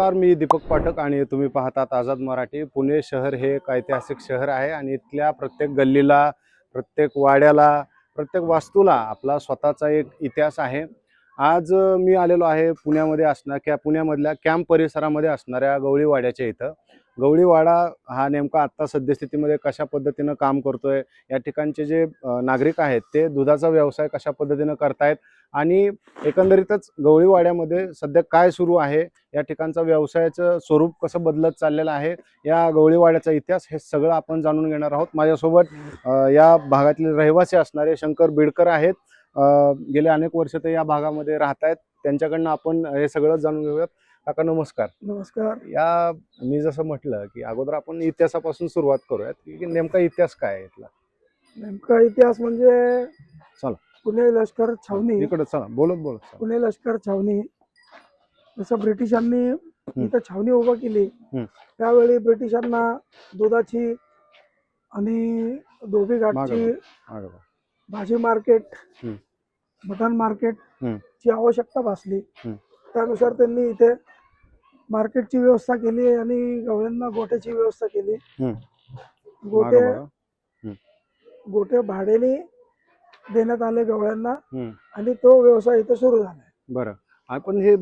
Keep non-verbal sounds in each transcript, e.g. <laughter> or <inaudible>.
नमस्कार मी दीपक पाठक आणि तुम्ही पाहतात आझाद मराठी. पुणे शहर हे एक ऐतिहासिक शहर आहे आणि इथल्या प्रत्येक गल्लीला प्रत्येक वाड्याला प्रत्येक वास्तूला आपला स्वतःचा एक इतिहास आहे. आज मी आलेलो आहे पुण्यामध्ये असणार किंवा पुण्यामधल्या कॅम्प परिसरामध्ये असणाऱ्या गवळीवाड्याच्या इथं. गवळीवाडा हा नेमका आत्ता सद्यस्थितीमध्ये कशा पद्धतीनं काम करतोय या ठिकाणचे जे नागरिक आहेत ते दुधाचा व्यवसाय कशा पद्धतीनं करतायत आणि एकंदरीतच गवळीवाड्यामध्ये सध्या काय सुरू आहे या ठिकाणचा व्यवसायाचं स्वरूप कसं बदलत चाललेलं आहे या गवळीवाड्याचा इतिहास हे सगळं आपण जाणून घेणार आहोत. माझ्यासोबत या भागातील रहिवासी असणारे शंकर बिडकर आहेत. गेले अनेक वर्ष ते या भागामध्ये राहत आहेत त्यांच्याकडनं आपण हे सगळं जाणून घेऊयात. काका नमस्कार नमस्कार या मी जसं म्हटलं की अगोदर आपण इतिहासापासून सुरुवात करूयात की नेमका इतिहास काय आहे इथला नेमका इतिहास म्हणजे चला. पुणे लष्कर छावणी इकडं चला बोलत बोलत चला. पुणे लष्कर छावणी जसं ब्रिटिशांनी इथं छावणी उभं केली हम्म. त्यावेळी ब्रिटिशांना दुधाची आणि धोबी घाटची मागं बघा. भाजी मार्केट हम्म. मटण मार्केट हम्म. ची आवश्यकता भासली हम्म. त्यानुसार त्यांनी इथे मार्केटची व्यवस्था केली आणि गवळ्यांना गोट्याची व्यवस्था केली. गोटे. गोटे भाड्याने देण्यात आले गवळ्यांना. आणि तो व्यवसाय इथे सुरू झाला बरं आपण हे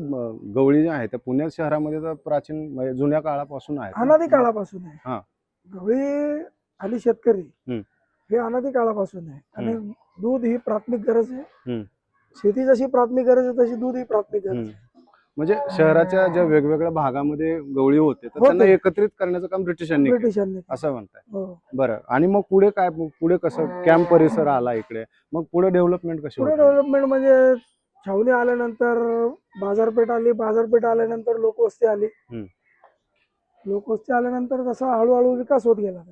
गवळी जे आहे त्या पुण्यात शहरामध्ये तर प्राचीन म्हणजे जुन्या काळापासून आहे अनादी काळापासून. आहे गवळी आणि शेतकरी. हे अनादी काळापासून आहे आणि दूध ही प्राथमिक गरज आहे. शेती जशी प्राथमिक गरज आहे तशी दूध ही प्राथमिक गरज. आहे म्हणजे शहराच्या ज्या वेगवेगळ्या भागामध्ये गवळी होते तर त्यांना. एकत्रित करण्याचं काम ब्रिटिशांनी ब्रिटिशांनी असं म्हणताय हो. बरं आणि मग पुढे काय पुढे कसं कॅम्प परिसर आला इकडे मग पुढे डेव्हलपमेंट कशी पुढे? डेव्हलपमेंट म्हणजे छावणी आल्यानंतर बाजारपेठ आली बाजारपेठ आल्यानंतर लोकवस्ती आली. लोकवस्ती आल्यानंतर तसा हळूहळू विकास होत गेला.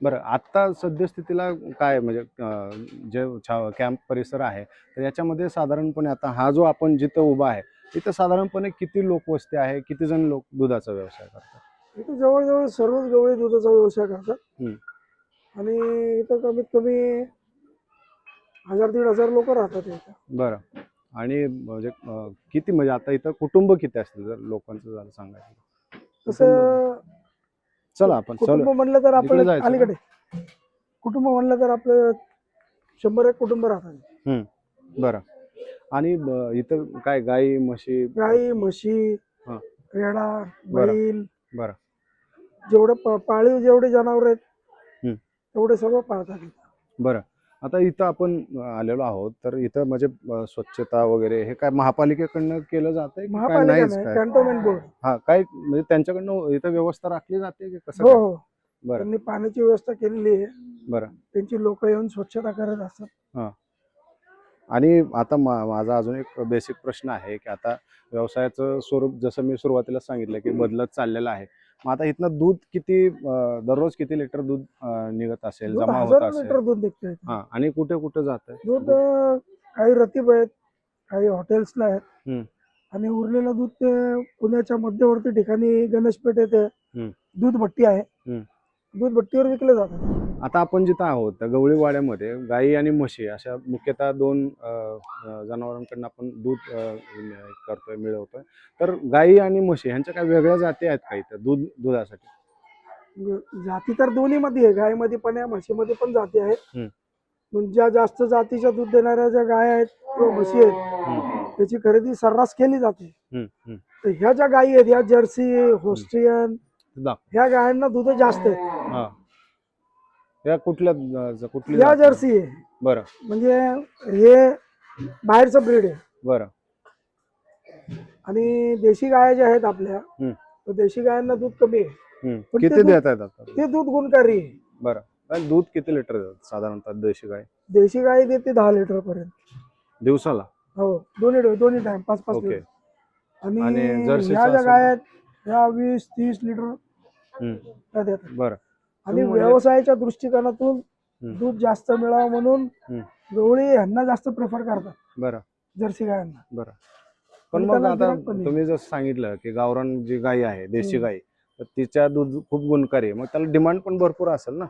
बरं आता सद्यस्थितीला काय म्हणजे जे कॅम्प परिसर आहे तर याच्यामध्ये साधारणपणे आता हा जो आपण जिथं उभा आहे तिथं साधारणपणे किती लोकवस्ती आहे? किती जण लोक दुधाचा व्यवसाय करतात? इथे जवळजवळ सर्वच गवळी दुधाचा व्यवसाय करतात. हम्म. आणि इथं कमीत कमी हजार दीड हजार लोक राहतात इथं. बरं. आणि म्हणजे अं, किती म्हणजे आता इथं कुटुंब किती असतील जर लोकांचं झालं सांगायचं. तसं चला आपण कुटुंब चल म्हणलं तर इकडे आपण जायचं अलीकडे. कुटुंब म्हणलं तर आपलं शंभर एक कुटुंब राहतात. बरं. आणि ब- इथं काय गाई म्हशी गाई म्हशी हा. रेडा बरं. बैल बरं. जेवढे प- पाळीव जेवढे जनावर आहेत. तेवढे सगळं पाळतात इथं. बरं आता इथं आपण अं, आलेलो आहोत तर इथं म्हणजे अं, स्वच्छता वगैरे हे काय महापालिकेकडनं केलं जातंय की काय महापालिका नाहीच नाही काय कॅन्टोन्मेंट बोर्ड हा काय म्हणजे त्यांच्याकडनं इथं व्यवस्था राखली जाते की कसं हो काय? हो बरं त्यांनी पाण्याची व्यवस्था केलेली आहे बरं त्यांची लोक येऊन स्वच्छता करत असतात आणि आता मा- माझा अजून एक बेसिक प्रश्न आहे की आता व्यवसायाचं स्वरूप जसं मी सुरुवातीला सांगितलं की बदलत चाललेलं आहे मग आता इथनं दूध किती दररोज किती लिटर दूध निघत असेल दूध जमा होत हजारो असेल लिटर दूध निघतं. हा आणि कुठे कुठे जात दूध अं, काही रतीब आहेत काही हॉटेल्सला आहेत हम्म. आणि उरलेलं दूध ते पुण्याच्या मध्यवर्ती ठिकाणी गणेशपेठ येथे हम्म. दूध भट्टी आहे हम्म. दूध भट्टीवर विकले जातात आता आपण जिथं आहोत त्या गवळीवाड्यामध्ये गाई आणि म्हशी अशा मुख्यतः दोन जनावरांकडनं आपण दूध करतोय मिळवतोय. तर गाई आणि म्हशी ह्यांच्या काय वेगळ्या जाती आहेत का इथं दूध दुधासाठी? जाती तर दोन्ही मध्ये आहे. गायमध्ये पण आहे म्हशीमध्ये पण जाती आहेत. ज्या जास्त जातीच्या दूध देणाऱ्या ज्या गाय आहेत किंवा म्हशी आहेत त्याची खरेदी सर्रास केली जाते. तर ह्या ज्या गायी आहेत ह्या जर्सी होस्टियन दा- ह्या गायांना दूध जास्त आहेत. हा. या कुठल्या ज- कुठली जात? आहे? जर्सी आहे. बरं. म्हणजे हे बाहेरचं ब्रीड आहे. बरं. आणि देशी गाया ज्या आहेत आपल्या हम्म. तर देशी गायांना दूध कमी आहे. हम्म. पण ते किती दूध- देत आहेत आता? ते दूध गुणकारी आहे. बरं. आणि दूध किती लिटर देतात साधारणतः देशी गाय? देशी गाय देते दहा लिटर पर्यंत. दिवसाला? हो. दोन्ही डो- दोन्ही टाइम पाच पाच ओके. लिटर. आणि आणि जर्सीचं ह्या ज्या असेल? गाय आहेत ह्या वीस तीस लिटर हम्म. त्या देतात. बरं. आणि व्यवसायाच्या दृष्टिकोनातून. दूध जास्त मिळावं म्हणून. गवळी ह्यांना जास्त प्रेफर करतात बरं जर्सी गायांना बरं पण मग आता. तुम्ही जसं सांगितलं की गावरान जी गाय आहे देशी. गाय तर तिच्या दूध खूप गुणकारी आहे मग त्याला डिमांड पण भरपूर असेल ना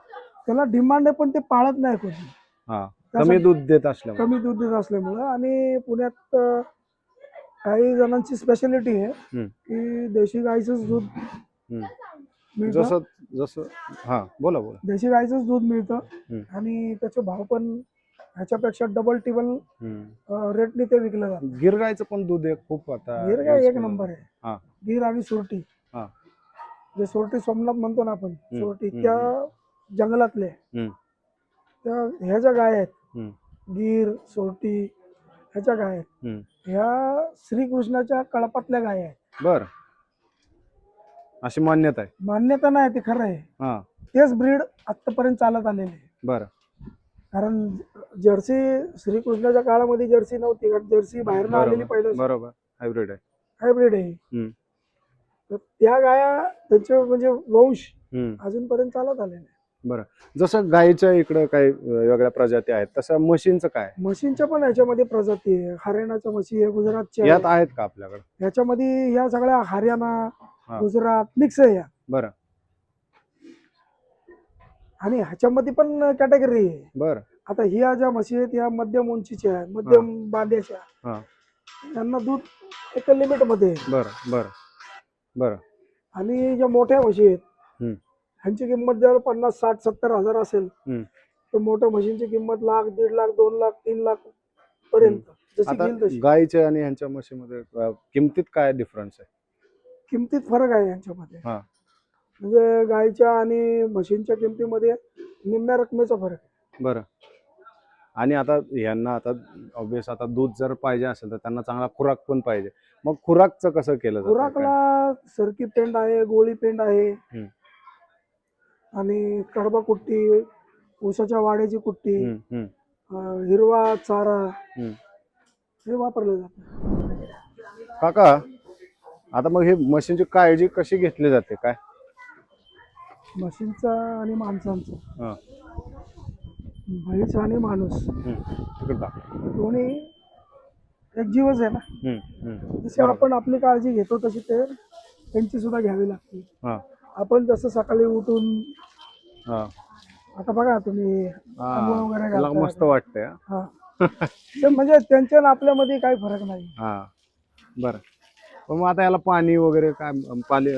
त्याला डिमांड आहे पण ते पाळत नाही कोणी हा कमी दूध देत असल्यामुळे कमी दूध देत असल्यामुळं आणि पुण्यात काही जणांची स्पेशालिटी आहे. की देशी गाईचंच दूध. मिळतं जसं जसं हा बोला बोला देशी गाईचंच दूध मिळतं. आणि त्याचे भाव पण ह्याच्यापेक्षा डबल टिबल. रेटने ते विकलं जातं गिर गायचं पण दूध आहे खूप आता गिर गाय एक. नंबर हा. आहे गिर आणि सुरटी हा. जे सोरटी सोमनाथ म्हणतो ना आपण. सोरटी. त्या जंगलातले. त्या ह्या ज्या गाय आहेत. गीर सोरटी ह्याच्या गाय आहेत. ह्या श्रीकृष्णाच्या कळपातल्या गाय आहेत बर अशी मान्यता आहे. मान्यता नाही ते खरं आहे. हा. तेच ब्रीड आतापर्यंत चालत आलेले आहे. बर. कारण जर्सी श्रीकृष्णाच्या काळामध्ये जर्सी नव्हती कारण जर्सी बाहेरनं आलेली पहिलं बरोबर. हायब्रिड आहे. हायब्रिड आहे. हम्म. तर त्या गाया त्यांचे म्हणजे वंश हम्म. अजूनपर्यंत चालत आलेले आहे. जसं गायीच्या इकडं काही वेगळ्या प्रजाती आहेत तसं म्हशींचं काय? म्हशींच्या पण ह्याच्यामध्ये प्रजाती आहे. हरियाणाच्या म्हशी आहे गुजरातच्या यात आहे. आहेत का आपल्याकडे? ह्याच्यामध्ये ह्या सगळ्या हरियाणा हा. गुजरात मिक्स आहे या. बरं. आणि ह्याच्यामध्ये पण कॅटेगरी आहे. बरं. आता ह्या ज्या म्हशी आहेत ह्या मध्यम उंचीच्या आहेत मध्यम बांध्याच्या हा. त्यांना दूध एका लिमिटमध्ये आहे. बरं बरं. बरं. आणि ज्या मोठ्या म्हशी आहेत हम्म. ह्यांची किंमत जर पन्नास साठ सत्तर हजार असेल हम्म. तर मोठ्या म्हशींची किंमत लाख दीड लाख दोन लाख तीन लाख पर्यंत जशी आता घेईल तशी. गायीच्या आणि ह्यांच्या म्हशीमध्ये अं, किमतीत काय डिफरन्स आहे? किमतीत फरक आहे यांच्यामध्ये हा. म्हणजे गायच्या आणि म्हशींच्या किमतीमध्ये निम्म्या रकमेचा फरक आहे बरं आणि आता यांना आता ऑब्विस आता दूध जर पाहिजे असेल तर त्यांना चांगला खुराक पण पाहिजे मग खुराकचं कसं केलं जातं? खुराकला सरकी पेंड आहे गोळी पेंड आहे हम्म. आणि कडबा कुट्टी ऊसाच्या वाड्याची कुट्टी हम्म, हम्म. अं, हिरवा चारा हम्म. हे वापरलं जातं काका आता मग हे मशीनची काळजी कशी घेतली जाते काय म्हशींचा आणि माणसांचा हा. म्हैस आणि माणूस हम्म. तिकडं टाक. दोन्ही एक जीवच आहे ना हम्म, हम्म. जशी आपण आपली काळजी घेतो तशी ते त्यांची सुद्धा घ्यावी लागते हा, आपण जसं सकाळी उठून हा. आता बघा तुम्ही. आंघोळ वगैरे तुला घालता. मस्त वाटतंय हा? हा ते म्हणजे त्यांच्या आणि आपल्यामध्ये काही फरक नाही हा बरं पण मग आता याला पाणी वगैरे काय अं, पाली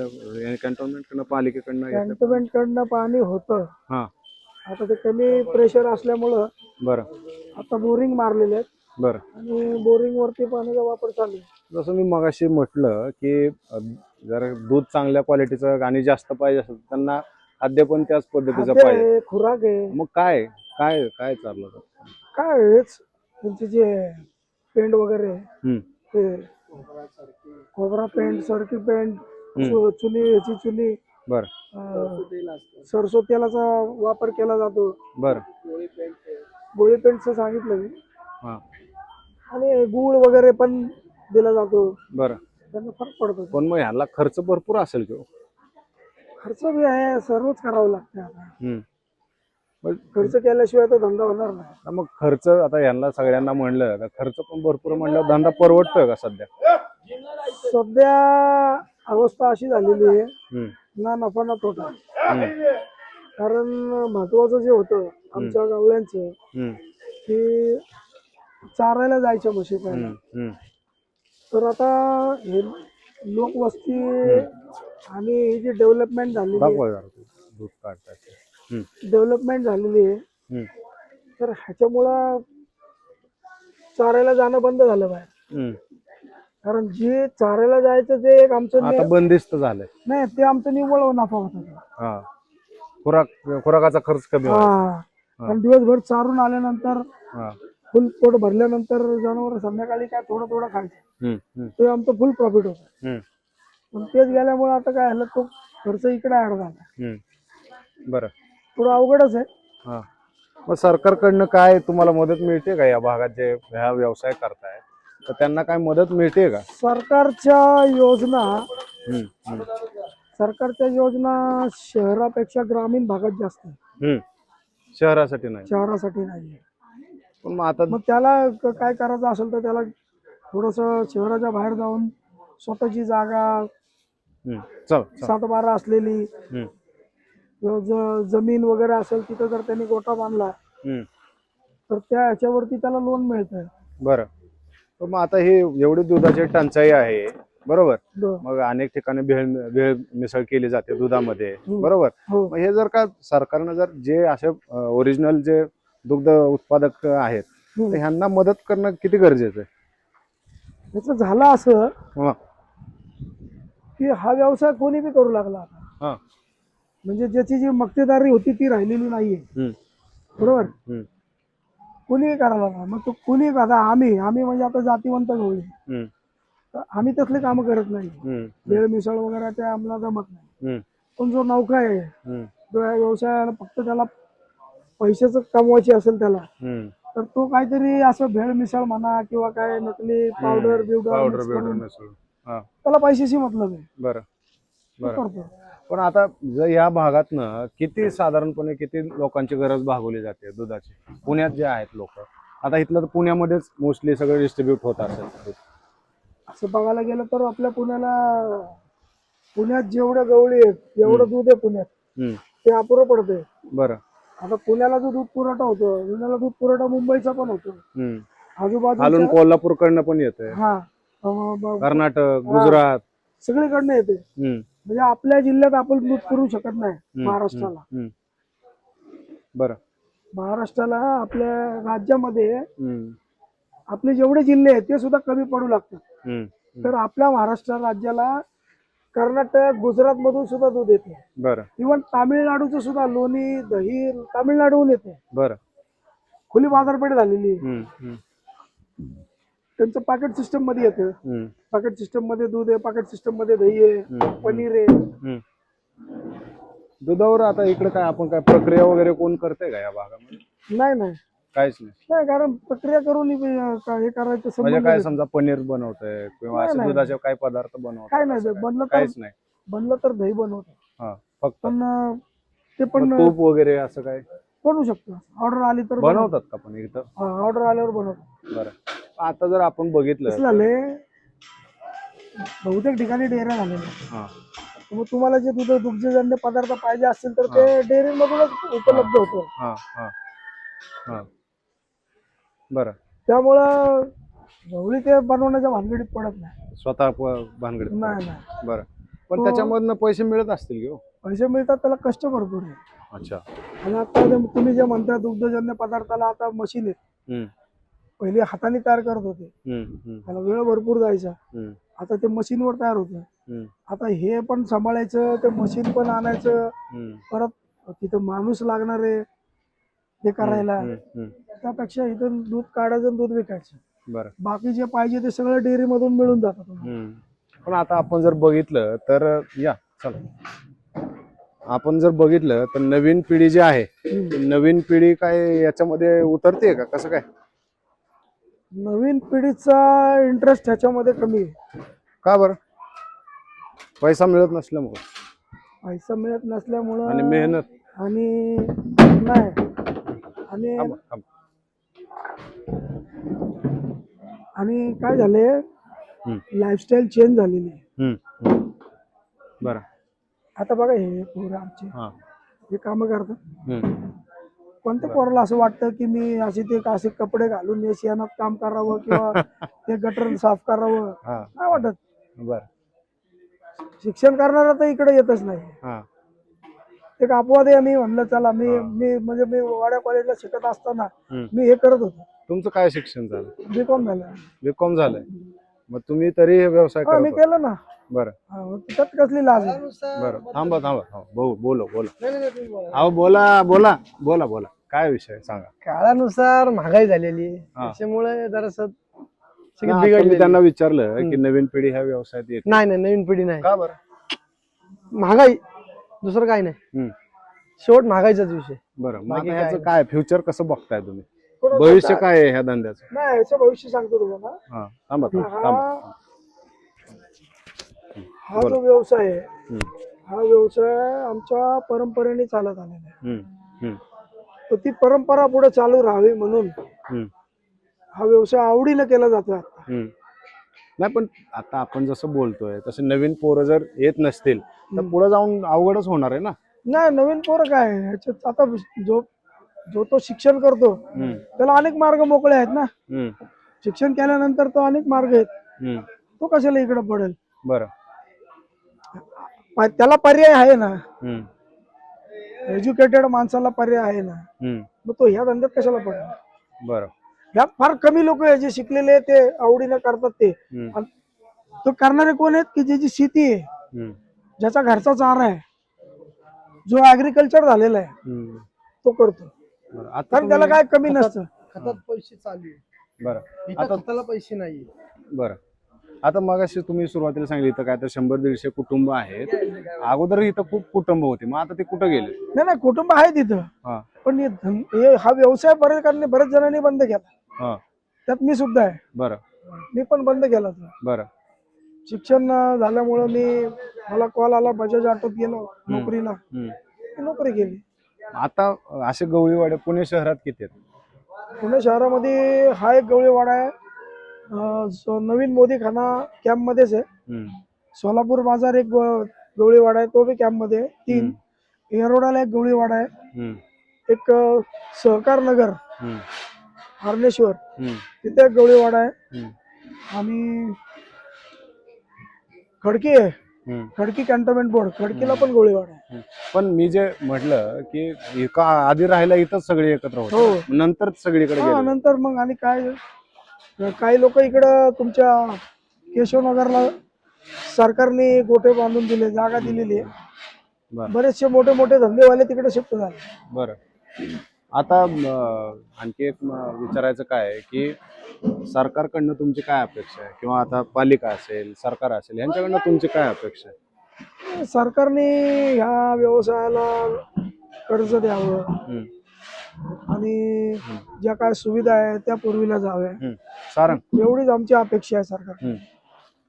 कॅन्टोन्मेंट कडनं पालिकेकडनं घेतलं कॅन्टोमेंट कडनं पाणी होतं. हा. आता ते कमी प्रेशर असल्यामुळं बरं. आता बोरिंग मारलेले आहेत. बरं. आणि बोरिंग वरती पाण्याचा वापर चालू आहे. जसं मी मगाशी म्हटलं की अं, जर दूध चांगल्या क्वालिटीचं आणि जास्त पाहिजे असेल तर त्यांना खाद्य पण त्याच पद्धतीचं खाद्य पाहिजे. आहे खुराक आहे. मग काय काय काय चाललं? काय हेच त्यांचे जे पेंट वगैरे हम्म, ते खोबरा पेंट सरकी पेंट. चु- चुली ह्याची चुली. बरं. अं, सरसो तेलाचा वापर केला जातो. बरं. गोळी पेंटचं सांगितलं मी. हा. आणि गुळ वगैरे पण दिला जातो. बरं. त्यांना फरक पडतो. पण मग ह्याला खर्च भरपूर असेल की हो? खर्च बी आहे सर्वच करावं लागतं आता. हम्म. खर्च केल्याशिवाय तर धंदा होणार नाही. मग खर्च आता यांना सगळ्यांना म्हणलं तर खर्च पण भरपूर म्हणलं धंदा परवडतोय का सध्या? सध्या अवस्था अशी झालेली आहे. ना नफा ना तोटा कारण महत्वाचं जे होतं आमच्या गावड्यांचं हम्म, की चारायला जायच्या म्हशी हम्म. तर आता हे लोकवस्ती आणि ही जी डेव्हलपमेंट दूध काढतात. हम्म, डेव्हलपमेंट झालेली आहे. तर ह्याच्यामुळं चारायला जाणं बंद झालं बाहेर. कारण जे चारायला जायचं ते एक आमचं आता नि- बंदिस्त झालंय. नाही ते आमचं निव्वळ नफा होता. हा. खुराक खुराकाचा खर्च कमी हा. कारण दिवसभर चारून आल्यानंतर हा. फुल पोट भरल्यानंतर जनावर संध्याकाळी काय थोडं थोडं खायचं. हम्म, हम्म, ते आमचं फुल प्रॉफिट होतं. हम्म. पण तेच गेल्यामुळे आता काय झालं तो खर्च इकडे ऍड झाला. हम्म. बरं. थोडं अवघडच आहे. मग सरकारकडनं काय तुम्हाला मदत मिळते का या भागात जे ह्या व्यवसाय करताय? तर त्यांना काय मदत मिळते का? सरकारच्या योजना हम्म, हम्म, सरकारच्या योजना शहरापेक्षा ग्रामीण भागात जास्त आहे हम्म. शहरासाठी नाही. शहरासाठी नाही पण मग आता मग त्याला क- काय करायचं असेल तर त्याला थोडस शहराच्या बाहेर जाऊन स्वतःची जागा हम्म, चल चल. सात बारा असलेली हम्म, जमीन वगैरे असेल तिथं जर त्यांनी गोठा बांधला. तर त्या ह्याच्यावरती त्याला लोन मिळतं बरं. मग आता हे एवढी दुधाची टंचाई आहे बरोबर? मग अनेक ठिकाणी भेळ भेळ मिसळ केली जाते दुधामध्ये हम्म. बरोबर? हो. मग हे जर का सरकारनं जर जे असे ओरिजिनल जे दुग्ध उत्पादक आहेत तर हम्म. ह्यांना मदत करणं किती गरजेचं आहे? ह्याचं झालं असं हा, की हा व्यवसाय कोणी बी करू लागला आता. हा. म्हणजे ज्याची जी मक्तेदारी होती ती राहिलेली नाहीये. बरोबर? कोणी करायला लागला? मग तो कोणी आता आम्ही. आम्ही म्हणजे आता जातीवंत होईल आम्ही तसले कामं करत नाही. भेळ मिसळ वगैरे ते आम्हाला जमत नाही. पण जो नौका आहे हम्म, जो या व्यवसायाला फक्त त्याला पैशाच कमवायची असेल त्याला. तर तो काहीतरी असं भेळ मिसळ म्हणा किंवा काय नकली पावडर बिवडर त्याला पैशाशी मतलब आहे. करतो. पण आता जर या भागातनं किती साधारणपणे किती लोकांची गरज भागवली जाते दुधाची? पुण्यात जे आहेत लोक आता इथलं तर पुण्यामध्येच मोस्टली सगळं डिस्ट्रीब्यूट होत असेल. दूध. असं बघायला गेलं तर आपल्या पुण्याला पुण्यात जेवढ्या गवळी आहेत जेवढं दूध आहे पुण्यात. हम्म, ते अपुरं पडतंय. बरं. आता पुण्याला जो दूध पुरवठा होतो पुण्याला दूध पुरवठा मुंबईचा पण होतो. हम्म. खालून कोल्हापूरकडनं पण येतंय. हा. अं, ब- कर्नाटक गुजरात. सगळीकडनं येते हम्म, म्हणजे आपल्या जिल्ह्यात आपण दूध पुरवू शकत नाही महाराष्ट्राला. बरं. महाराष्ट्राला आपल्या राज्यामध्ये आपले जेवढे जिल्हे आहेत ते सुद्धा कमी पडू लागतात. तर आपल्या महाराष्ट्र राज्याला कर्नाटक गुजरात मधून सुद्धा दूध येते. बरं. इव्हन तामिळनाडूचं सुद्धा लोणी दही तामिळनाडूहून येते. बरं. खुली बाजारपेठ झालेली त्यांचं पाकेट सिस्टममध्ये येतं. पाकेट सिस्टममध्ये दूध आहे पाकेट सिस्टममध्ये दही आहे. पनीर आहे. दुधावर आता इकडे काय आपण काय प्रक्रिया वगैरे कोण करते का या भागामध्ये? नाही नाही. काहीच नाही. नाही कारण प्रक्रिया करून हे हे करायचं म्हणजे संबंध काय नाही. समजा पनीर बनवतंय किंवा नाही, असे नाही. दुधाचे काही पदार्थ बनवत काय नाही बनलं तर काहीच नाही. बनलं तर दही बनवतो हा फक्त. पण अं, ते पण तूप वगैरे असं काय? बनवू शकतो. ऑर्डर आली तर बनवतात का पण इथं? ऑर्डर आल्यावर बनवतो बरं. आता जर आपण बघितलं कसं बहुतेक ठिकाणी डेअऱ्या झालेल्या आहेत. हा. मग तुम्हाला जे दूध दुग्धजन्य पदार्थ पाहिजे असतील तर ते डेअरी मधूनच उपलब्ध होतं. हा हा हा. बरं. त्यामुळं गवळी ते बनवण्याच्या भानगडीत पडत नाही. स्वतः भानगडीत नाही नाही. बरं. पण हो. त्याच्यामधनं पैसे मिळत असतील की हो? पैसे मिळतात त्याला कष्ट भरपूर आहे. अच्छा. आणि आता जे तुम्ही जे म्हणता दुग्धजन्य पदार्थाला आता मशीन आहे हम्म, पहिले हाताने तयार करत होते. हम्म, हम्म, त्याला वेळ भरपूर जायचा. हम्म, आता ते मशीनवर तयार होतं आता हे पण सांभाळायचं ते मशीन पण आणायचं परत तिथं माणूस लागणार आहे ते करायला. त्यापेक्षा इथून दूध काढायचं दूध विकायचं. बरं. बाकी जे पाहिजे ते सगळं डेअरी मधून मिळून जातं तुम्हाला. हम्म. पण आता आपण जर बघितलं तर या चला. आपण जर बघितलं तर नवीन पिढी जी आहे नवीन पिढी काय याच्यामध्ये उतरते का? कसं काय? नवीन पिढीचा इंटरेस्ट ह्याच्यामध्ये कमी आहे. का बरं? पैसा मिळत नसल्यामुळे. पैसा मिळत नसल्यामुळं आणि मेहनत. आणि नाही. आणि थांबा, थांबा. आणि काय झाले हम्म, लाईफस्टाईल चेंज झालेली आहे. हम्म, हम्म. बरं. आता बघा हे पोरं आमचे. हा. हे कामं करतात. हम्म, कोणत्या पोराला असं वाटतं की मी असे ते असे कपडे घालून शेणात काम करावं किंवा <laughs> ते गटर साफ करावं? हा. नाही वाटत. बरं. शिक्षण करणारा तर इकडे येतच नाही. हा. एक अपवाद आहे मी म्हणलं चला मी मी म्हणजे मी वाड्या कॉलेजला शिकत असताना हम्म. मी हे करत होतो. तुमचं काय शिक्षण झालं? बी कॉम झालं. बीकॉम झालंय. मग तुम्ही तरी हे व्यवसाय हा मी करत होता. केलं ना. बरं. हा, मग त्यात कसली लाज आहे? बरं. थांबा थांबा. थांबा बोल बोलो बोला. नाही, नाही, तुम्ही बोला. अहो बोला बोला बोला बोला. काय विषय सांगा. काळानुसार महागाई झालेली आहे. हा. त्याच्यामुळे जरास सगळी आता मी बिघडलेली त्यांना विचारलं की. नवीन पिढी ह्या व्यवसायात येते. नाही नाही नवीन पिढी नाही. का बरं? महागाई दुसरं काय नाही. हम्म. शेवट महागाईचाच विषय. बरं. मग आता काय ह्याचं नाही. काय? फ्युचर कसं बघताय तुम्ही? भविष्य काय- आहे ह्या धंद्याचं? नाही याचं भविष्य सांगतो तुम्हाला हा थांबा थांबा थांबा. हा जो व्यवसाय आहे हम्म, हा व्यवसाय आमच्या परंपरेने चालत आलेला आहे. हम्म, हम्म, तर ती परंपरा पुढे चालू राहावी म्हणून हम्म, हा व्यवसाय आवडीनं केला जातो आता. हम्म. नाही पण आता आपण जसं बोलतोय तसे नवीन पोरं जर येत नसतील तर. पुढे जाऊन अवघडच होणार आहे ना? नाही नवीन पोरं काय आहे? ह्याच्यात आता जो जो तो शिक्षण करतो त्याला अनेक मार्ग मोकळे आहेत ना. शिक्षण केल्यानंतर तो अनेक मार्ग आहेत. तो कशाला इकडे पडेल? बरं. त्याला पर्याय आहे ना. एज्युकेटेड माणसाला पर्याय आहे ना. मग तो ह्या धंद्यात कशाला पडेल? बरं. ह्यात फार कमी लोक आहे जे शिकलेले ते आवडीनं करतात ते. तो करणारे कोण आहेत की ज्याची शेती आहे ज्याचा घरचा चारा आहे जो ऍग्रिकल्चर झालेला आहे. तो करतो. बरं. आता कारण त्याला तुम्ही- काय कमी नसतं. खतात पैसे चालू आहे बरं. इथं आता- खताला पैसे नाही बरं. आता मगाशी तुम्ही सुरुवातीला सांगितलं इथं काय तर शंभर दीडशे कुटुंब आहेत. अगोदर इथं खूप कुटुंब होती. मग आता ते कुठं गेले? नाही नाही कुटुंब आहे तिथं हा. पण हे हे हा व्यवसाय बरेच करणे बरेच जणांनी बंद केला. हा. त्यात मी सुद्धा आहे. बरं. मी पण बंद केला होता. बरं. शिक्षण अं, झाल्यामुळं मी मला कॉल आला बजाज ऑटोत गेलो नोकरीला. हम्म. मी नोकरी केली. आता असे गवळीवाडे पुणे शहरात किती आहेत? पुणे शहरामध्ये हा एक गवळीवाडा आहे. अं, सो- नवीन मोदीखाना कॅम्पमध्येच आहे. सोलापूर बाजार एक गव- गवळीवाडा आहे तो बी कॅम्पमध्ये आहे. तीन. येरोडाला एक गवळीवाडा आहे. एक सहकार नगर. हरणेश्वर हम्म, तिथे एक गवळीवाडा आहे. आणि खडकी आहे. खडकी कॅन्टोन्मेंट बोर्ड खडकीला पण गोळीवाडा आहे. पण मी जे म्हटलं की एका आधी राहायला इथंच सगळे एकत्र हो. होते नंतर सगळीकडे हा गेले. नंतर मग आणि काय? काही लोक इकडं तुमच्या केशवनगरला सरकारने गोटे बांधून दिले जागा दिलेली आहे. बरं. बरेचसे मोठे मोठे धंदेवाले तिकडे शिफ्ट झाले. बरं. आता आणखी एक विचारायचं काय आहे की सरकारकडनं तुमची काय अपेक्षा आहे? किंवा आता पालिका असेल सरकार असेल यांच्याकडनं तुमची काय अपेक्षा आहे? सरकारने ह्या व्यवसायाला कर्ज द्यावं. आणि ज्या काय सुविधा आहे त्या पूर्वीला जाव्या. सारंग. एवढीच आमची अपेक्षा आहे सरकार.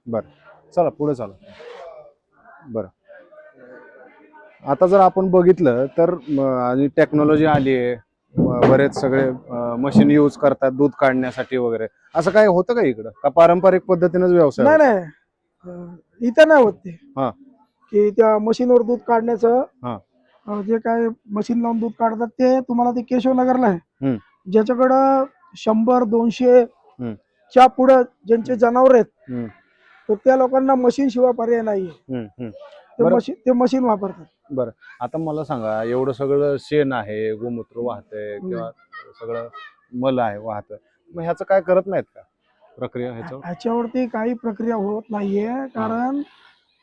बरं. चला पुढे चला. बरं. आता जर आपण बघितलं तर आणि टेक्नॉलॉजी आली आहे. बरेच सगळे मशीन यूज करतात दूध काढण्यासाठी वगैरे. असं काय होतं का इकडं? का पारंपरिक पद्धतीनेच व्यवसाय नाही? नाही. इथं नाही होत ते. हा. की त्या मशीनवर दूध काढण्याचं हा. अं, जे काय मशीन लावून दूध काढतात ते तुम्हाला ते केशवनगरला आहे. हम्म, ज्याच्याकडं शंभर दोनशे च्या पुढं ज्यांचे जनावर आहेत हम्म, तर त्या लोकांना मशीन शिवाय पर्याय नाहीये. हम्म, हम्म. ते बरं. मशीन ते मशीन वापरतात. बरं. आता मला सांगा एवढं सगळं शेण आहे गोमूत्र वाहतंय किंवा सगळं मल आहे वाहतं मग ह्याचं काय करत नाहीत का प्रक्रिया ह्याच्यावर? ह्याच्यावरती काही प्रक्रिया होत नाहीये कारण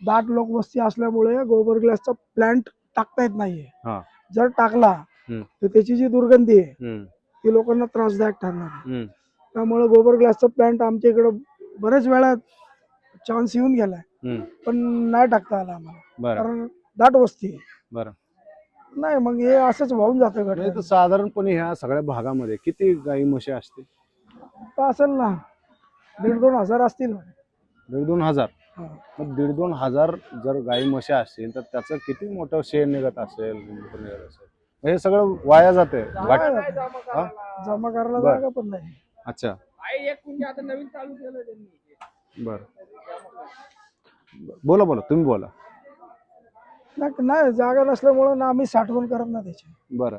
दाट लोकवस्ती असल्यामुळे गोबर ग्लासचा प्लांट टाकता येत नाहीये. हा. जर टाकला हम्म. तर त्याची जी दुर्गंधी आहे हम्म, ती लोकांना त्रासदायक ठरणार आहे. हम्म, त्यामुळे गोबर ग्लासचा प्लांट आमच्या इकडं बरेच वेळा चान्स येऊन गेलाय. हम्म. पण नाही टाकता आला आम्हाला. बरं. कारण दाट वस्ती आहे. बरं. नाही मग हे असंच वाहून जातं म्हणजे तर गट साधारणपणे ह्या सगळ्या भागामध्ये किती गाई म्हशी असते असेल ना दीड दोन हजार असतील. दीड दोन हजार? हा. मग दीड दोन हजार जर गाई म्हशी असतील तर त्याचं किती मोठं शेण निघत असेल गोमूत्र निघत असेल? मग हे सगळं वाया जाते वाया जातं. हा? जमा करायला बरं. जागा पण नाही. अच्छा. बर. बोला बोला तुम्ही बोला. नाही- नाही जागा नसल्यामुळे ना आम्ही साठवण करत ना त्याची. बरं.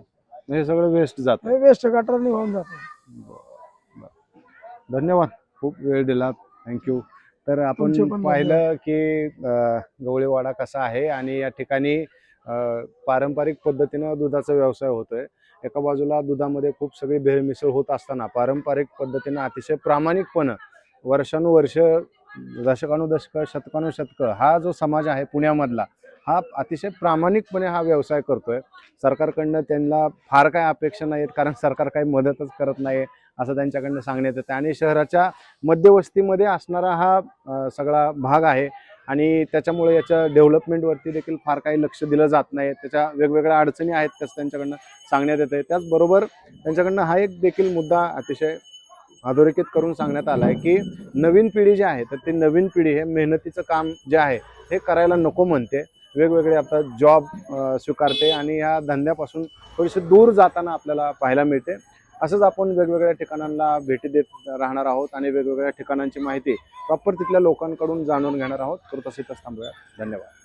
मग हे सगळं वेस्ट जात. हे वेस्ट गटारनी वाहून जातो. धन्यवाद. खूप वेळ दिला. थँक्यू तर आपण तुमचे पण पाहिलं की अं, गवळीवाडा कसा आहे आणि या ठिकाणी अं, पारंपरिक पद्धतीनं दुधाचा व्यवसाय होतोय. एका बाजूला दुधामध्ये खूप सगळी भेळमिसळ होत असताना पारंपरिक पद्धतीनं अतिशय प्रामाणिकपणं वर्षानुवर्ष दशकानुदशक शतकानुशतक हा जो समाज आहे पुण्यामधला हा अतिशय प्रामाणिकपणे हा व्यवसाय करतोय. सरकारकडनं त्यांना फार काय अपेक्षा नाहीत कारण सरकार काही मदतच करत नाही असं त्यांच्याकडनं सांगण्यात येतं. आणि शहराच्या मध्यवस्तीमध्ये असणारा हा सगळा भाग आहे. आणि त्याच्यामुळे याच्या डेव्हलपमेंटवरती देखील फार काही लक्ष दिलं जात नाही त्याच्या वेगवेगळ्या अडचणी आहेत त्याचं त्यांच्याकडनं सांगण्यात येतं त्याचबरोबर त्यांच्याकडनं हा एक देखील मुद्दा अतिशय अधोरेखित करून सांगण्यात आला आहे की नवीन पिढी जी आहे तर ती नवीन पिढी हे मेहनतीचं काम जे आहे हे करायला नको म्हणते. वेगवेगळे आता जॉब स्वीकारते आणि या धंद्यापासून थोडीशी दूर जाताना आपल्याला पाहायला मिळते. असंच आपण वेगवेगळ्या ठिकाणांना भेटी देत राहणार आहोत आणि वेगवेगळ्या ठिकाणांची माहिती प्रॉपर तिथल्या लोकांकडून जाणून घेणार आहोत. तर तसे थांबूया. धन्यवाद.